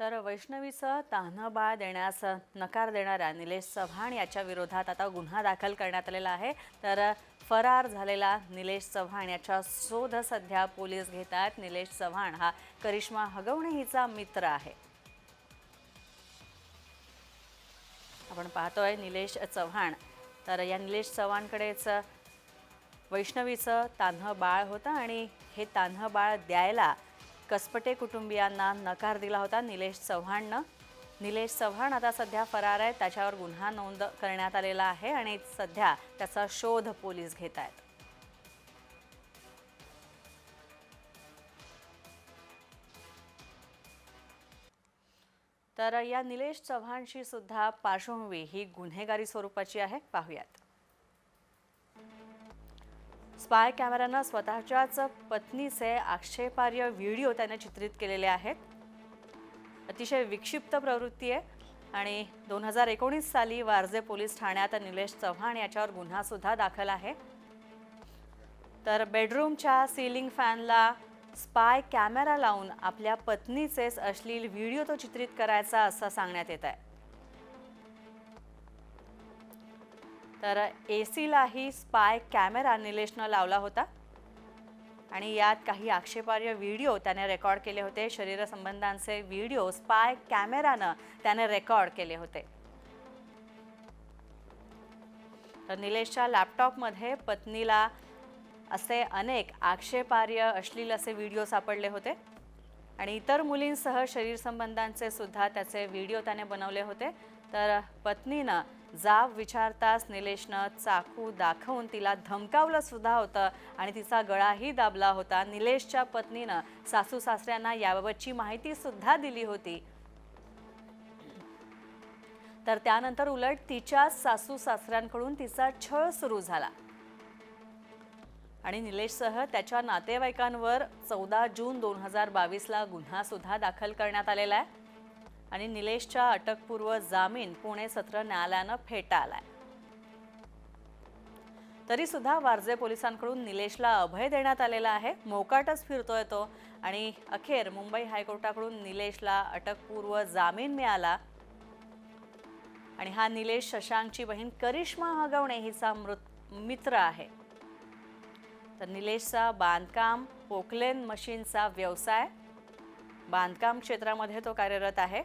तर वैष्णवीचं तान्हं बाळ देण्यास नकार देणाऱ्या निलेश चव्हाण याच्या विरोधात आता गुन्हा दाखल करण्यात आलेला आहे. तर फरार झालेला निलेश चव्हाण याच्या शोध सध्या पोलीस घेत आहेत निलेश चव्हाण हा करिश्मा हगवणे हिचा मित्र आहे. आपण पाहतोय निलेश चव्हाण. तर या निलेश चव्हाणकडेच वैष्णवीचं तान्हं बाळ होतं आणि हे तान्हं बाळ द्यायला कसपटे कुटुंबियांना नकार दिला होता निलेश चव्हाणनं. निलेश चव्हाण आता सध्या फरार आहे त्याच्यावर गुन्हा नोंद करण्यात आलेला आहे आणि सध्या त्याचा शोध पोलीस घेत आहेत. तर या निलेश चव्हाणशी सुद्धा पार्श्वभूमी ही गुन्हेगारी स्वरूपाची आहे. पाहूयात. स्पाय कॅमेऱ्यानं स्वतःच्याच पत्नीचे आक्षेपार्ह व्हिडिओ त्याने चित्रित केलेले आहेत. अतिशय विक्षिप्त प्रवृत्ती आहे आणि दोन हजार एकोणीस साली वारजे पोलीस ठाण्यात निलेश चव्हाण याच्यावर गुन्हासुद्धा दाखल आहे. तर बेडरूमच्या सीलिंग फॅनला स्पाय कॅमेरा लावून आपल्या पत्नीचेच अश्लील व्हिडिओ तो चित्रित करायचा असं सांगण्यात येत आहे. तर ए सीलाही स्पाय कॅमेरा निलेशनं लावला होता. आणि यात काही आक्षेपार्ह व्हिडिओ त्याने रेकॉर्ड केले होते. शरीरसंबंधांचे व्हिडिओ स्पाय कॅमेरानं त्याने रेकॉर्ड केले होते. तर निलेशच्या लॅपटॉपमध्ये पत्नीला असे अनेक आक्षेपार्ह अश्लील असे व्हिडिओ सापडले होते. आणि इतर मुलींसह शरीर संबंधांचे सुद्धा त्याचे व्हिडिओ त्याने बनवले होते. तर पत्नीनं जाब विचारताच निलेशनं चाकू दाखवून तिला धमकावलं सुद्धा होतं आणि तिचा गळाही दाबला होता. निलेशच्या पत्नीनं सासू सासऱ्यांना याबाबतची माहिती सुद्धा दिली होती. तर त्यानंतर उलट तिच्याच सासू सासऱ्यांकडून तिचा छळ सुरू झाला. आणि निलेशसह त्याच्या नातेवाईकांवर चौदा जून दोन हजार बावीसला गुन्हासुद्धा दाखल करण्यात आलेला आहे. आणि निलेशच्या अटकपूर्व जामीन पुणे सत्र न्यायालयानं फेटाळलाय. तरी सुद्धा वारजे पोलिसांकडून निलेशला अभय देण्यात आलेला आहे. मोकाटच फिरतोय तो आणि अखेर मुंबई हायकोर्टाकडून निलेशला अटकपूर्व जामीन मिळाला. आणि हा निलेश शशांकची बहीण करिश्मा हगवणे हिचा मृत मित्र आहे. तर निलेशचा बांधकाम पोकलेन मशीनचा व्यवसाय. बांधकाम क्षेत्रामध्ये तो कार्यरत आहे.